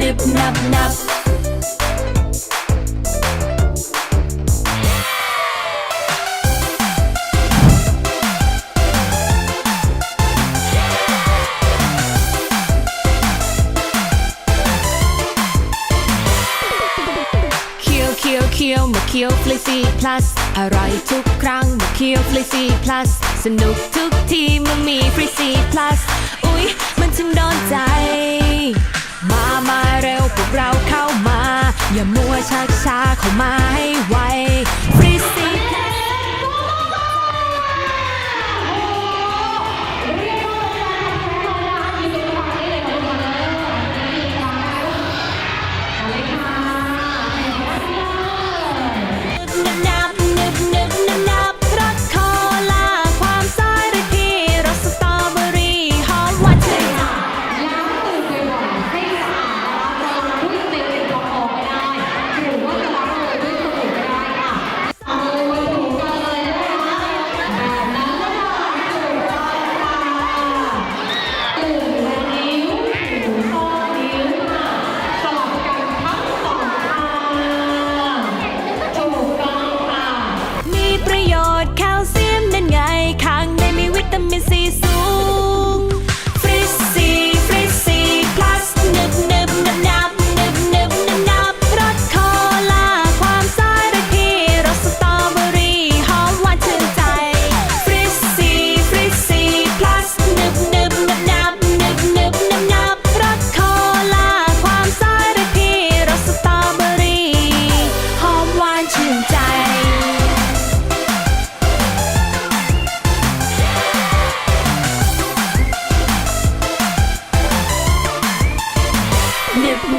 นิบนับนับคี้ยวเคี้ยวมาเคี้ยวฟลีซีพลัสอร่อยทุกครั้งเมื่อเคี้ยวฟลีซี plus สนุกทุกทีเมื่อมีฟลีซีพลัสอุ๊ย มันช่างโดนใจ เร็วพวกเราเข้ามา อย่ามัวชักช้าเข้ามาให้ไว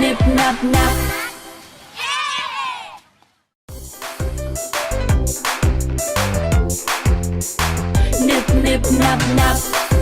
นิบนับนับนิบนิบนับนับ